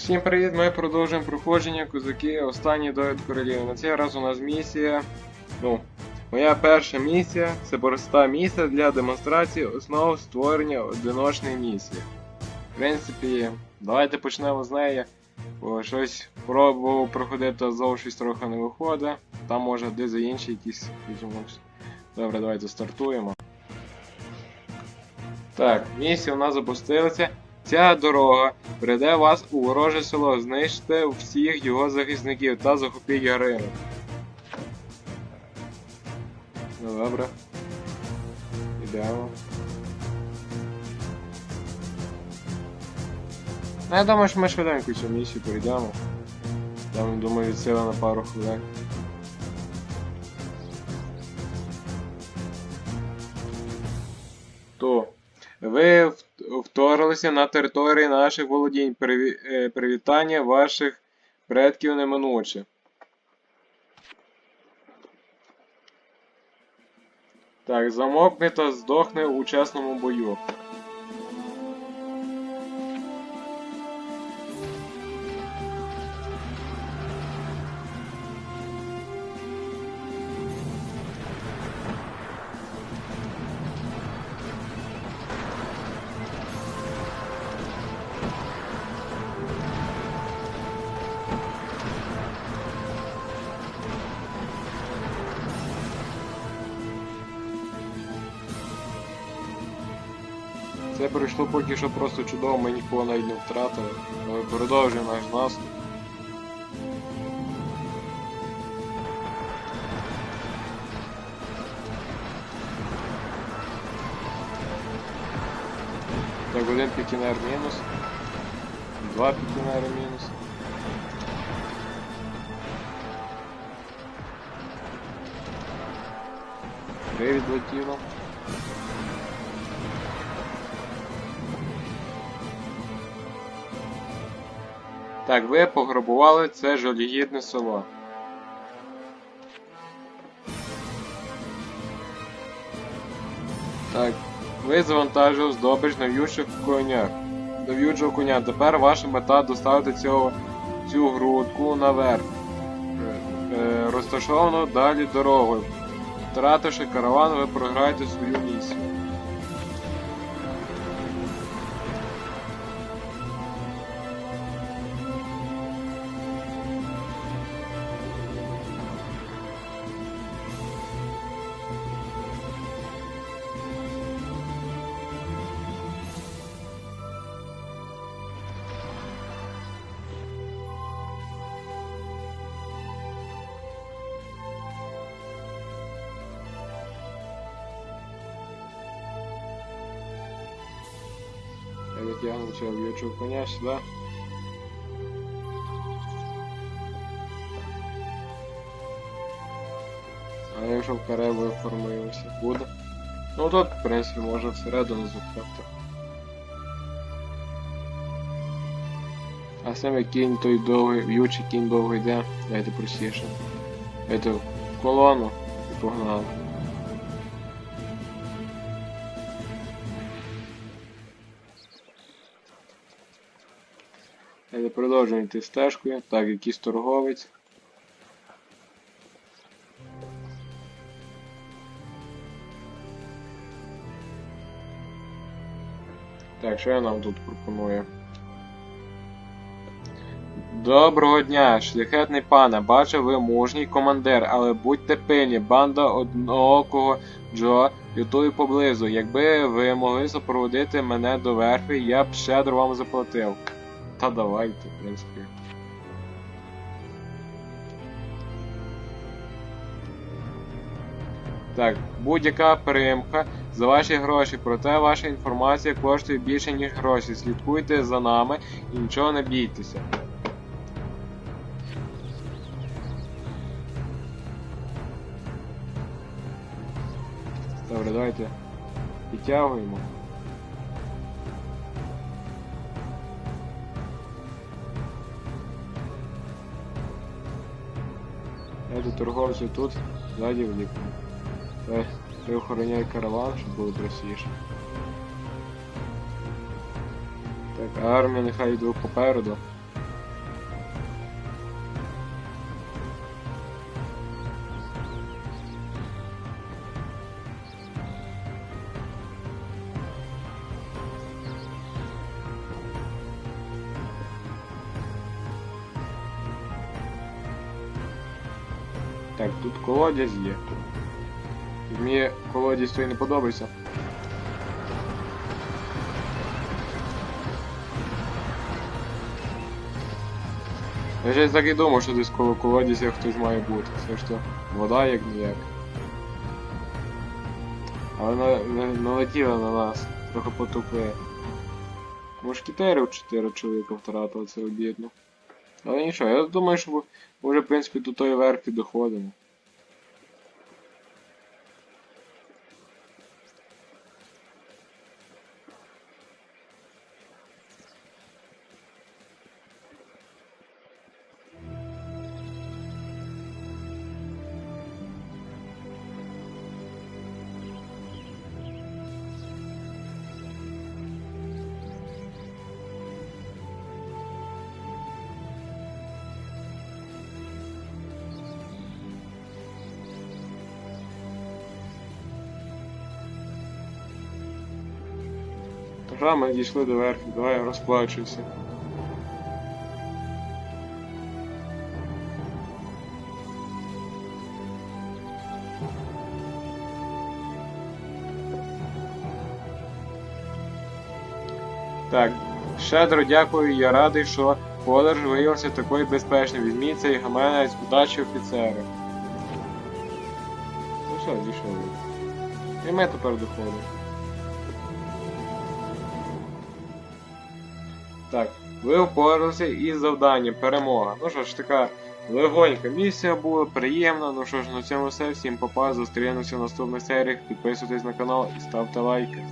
Всім привіт! Ми продовжуємо проходження козаки Останній довід королів. На цей раз у нас місія. Ну, моя перша місія це проста місія для демонстрації основ створення одиночної місії. В принципі, давайте почнемо з неї. Бо щось пробував проходити Азов, щось трохи не виходить. Там може де за інші якісь. Добре, давайте стартуємо. Так, місія у нас запустилася. Ця дорога приведе вас у вороже село, знищте всіх його захисників та захопіть Ярину. Ну добре. Ідемо. Ну, я думаю, що ми швиденько цю місію пройдемо. Там, думаю, від сили на пару хвилин. То. Ви вторглися на території наших володінь. Е, Привітання ваших предків неминуче. Так, замокне та здохне у чесному бою. Це пройшло поки що просто чудово, ми нікого навіть не втратили. Ми продовжуємо наш наступ. Так, один пікінер мінус. Два пікінери мінус. Три відлетіло. Так, ви пограбували це жалюгідне село. Так, ви завантажили здобич на в'ючих конях. До в'ючого коня. Тепер ваша мета доставити цього, цю грудку наверх. Е, е, розташовану далі дорогою. Втративши караван, ви програєте свою місію. Я витягну цього в'ючого коня сюди. А якщо в каре виформуємося, буде. Ну тут, в принципі, можна всередину запхати. А саме кінь той довгий, в'ючий кінь довго йде, дайте простіше. Дайте в колону і погнали. Продовжуємо йти стежкою. Так, якийсь торговець. Так, що я нам тут пропоную? Доброго дня, шляхетний пане. Бачу, ви мужній командир, але будьте пильні, банда одноокого Джо лютує поблизу. Якби ви могли супроводити мене до верфі, я б щедро вам заплатив. Та давайте, в принципі. Так, будь-яка перемка за ваші гроші, проте ваша інформація коштує більше, ніж гроші. Слідкуйте за нами і нічого не бійтеся. Добре, давайте підтягуємо. Тут торговцю тут, ззаді в лікарні. Та Ти охороняй караван, щоб було простіше. Так, армія нехай йду попереду. Так, тут колодязь є. Мені колодязь той не подобається. Я щось так і думав, що десь коло колодязя хтось має бути. Це ж то вода як ніяк. Але на, на, налетіла на нас, трохи потупли. Мушкетерів 4 чоловіка втратили, це обідно. Але нічого, я думаю, що вже, в принципі, до тої верхи доходимо. Ми дійшли до верху, давай я розплачуся. Так, щедро дякую, я радий, що подорож виявився такою безпечною. Візьміть цей гаманець удачі офіцери. Ну що, дійшов. І ми тепер доходимо. Так, ви впоралися із завданням перемога. Ну що ж, така легонька місія була, приємна. Ну що ж, на цьому все. Всім папа, зустрінемося в наступних серіях. Підписуйтесь на канал і ставте лайки.